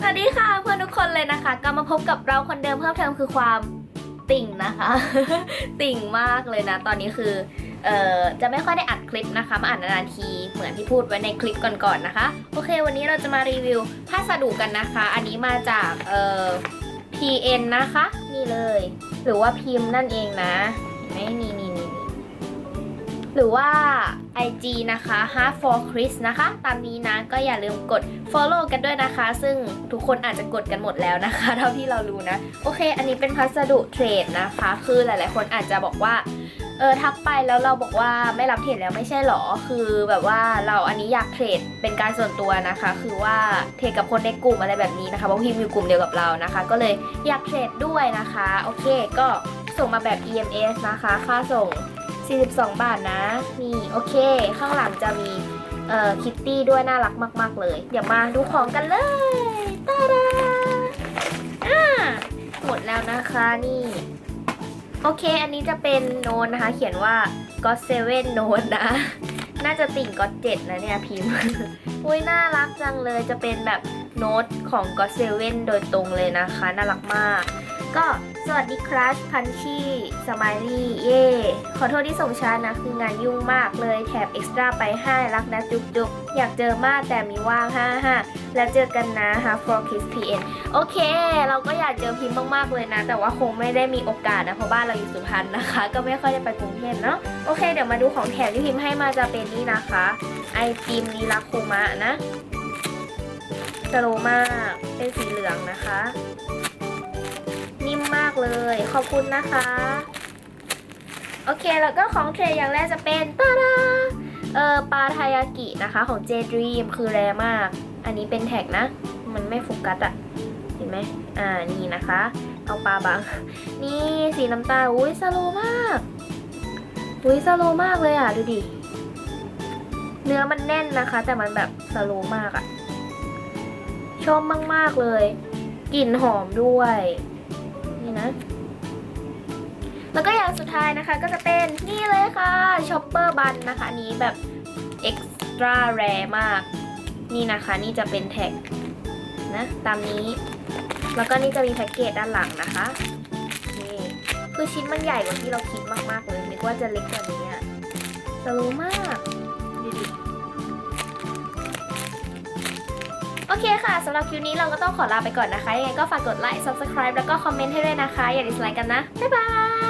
สวัสดีค่ะเพื่อนทุกคนเลยนะคะกลับมาพบกับเราคนเดิมเพิ่มเติมคือความติ่งนะคะ ติ่งมากเลยนะ ตอนนี้คือเอ่อจะไม่ค่อยได้อัดคลิปนะคะ มาอ่านนานๆทีเหมือนที่พูดไว้ในคลิปก่อนๆนะคะ โอเค วันนี้เราจะมารีวิวผ้าสะดุกันนะคะ อันนี้มาจากเอ่อ PN นะคะนี่เลย หรือว่าพิมพ์นั่นเองนะไม่นี่นี่นี่หรือว่า IG นะคะ Heart for Chris นะคะ ตามนี้นะก็อย่าลืมกด follow กันด้วยนะคะ ซึ่งทุกคนอาจจะกดกันหมดแล้วนะคะ เท่าที่เรารู้นะ โอเค อันนี้เป็นพัสดุเทรดนะคะ คือหลายๆ คนอาจจะบอกว่าเออทักไปแล้วเราบอกว่าไม่รับเทรดแล้วไม่ใช่หรอ คือแบบว่าเราอันนี้อยากเทรดเป็นการส่วนตัวนะคะ คือว่าเทรดกับคนในกลุ่มอะไรแบบนี้นะคะเพราะพิมพ์อยู่กลุ่มเดียวกับเรานะคะ ก็เลยอยากเทรดด้วยนะคะ โอเค ก็ส่งมาแบบ EMS นะคะ ค่าส่ง 42 บาทนะ นี่โอเค ข้างหลังจะมีเอ่อคิตตี้ด้วยน่ารักมาก ๆ เลย เดี๋ยวมาดูของกันเลยตาดาอ่าหมดแล้วนะคะนี่ โอเค อันนี้จะเป็นโน้ตนะคะ เขียนว่า God 7 Note นะ น่าจะติ่ง God 7นะเนี่ยพิมพ์อุ้ยน่ารักจังเลยจะเป็นแบบโน้ตของ God 7โดยตรงเลยนะคะ น่ารักมาก ก็สวัสดีครัชพันชี่สม i ลี่เย่ขอโทษที่ส่งช้านะ คืองานยุ่งมากเลยแถบเอ็กซ์ตร้าไปให้รักนะจุ๊บจุ๊บอยากเจอมากแต่มีว่างฮ่าฮ่าแล้วเจอกันนะฮะ for kiss pn โอเค เราก็อยากเจอพิมพ์มาก ๆ เลยนะ แต่ว่าคงไม่ได้มีโอกาสนะ เพราะบ้านเราอยู่สุพรรณนะคะ ก็ไม่ค่อยได้ไปกรุงเทพเนาะโอเค เดี๋ยวมาดูของแถมที่พิมพ์ให้มาจะเป็นนี่นะคะ ไอติมลีลาคูมะนะสโลมากเป็นสีเหลืองนะคะ เลย ขอบคุณนะคะ โอเคแล้วก็ของเทรอย่างแรกจะเป็นตาดาเออปลาทายากินะคะของ J Dream คือแรมาก อันนี้เป็นแท็กนะ มันไม่โฟกัสอะเห็นไหมอ่านี่นะคะ เอาปลาบังนี่สีน้ำตาลอุ้ยสโลมากอุ้ยสโลมากเลยอะ ดูดิ เนื้อมันแน่นนะคะ แต่มันแบบสโลมากอะชอบมาก ๆ เลย กลิ่นหอมด้วย นี่นะ แล้วก็อย่างสุดท้ายนะคะก็จะเป็นนี่เลยค่ะช็อปเปอร์บันนะคะนี้แบบเอ็กซ์ตร้าแรมาก นี่นะคะนี่จะเป็นแท็กนะตามนี้ แล้วก็นี่จะมีแพ็กเกจด้านหลังนะคะนี่คือชิ้นมันใหญ่กว่าที่เราคิดมากๆเลยนึกว่าจะเล็กกว่านี้อะสโลมาก โอเคค่ะสำหรับคลิปนี้เราก็ต้องขอลาไปก่อนนะคะยังไงก็ฝากกดไลค์ subscribe แล้วก็คอมเมนต์ให้ด้วยนะคะ อย่าดิสไลค์กันนะ บ๊ายบาย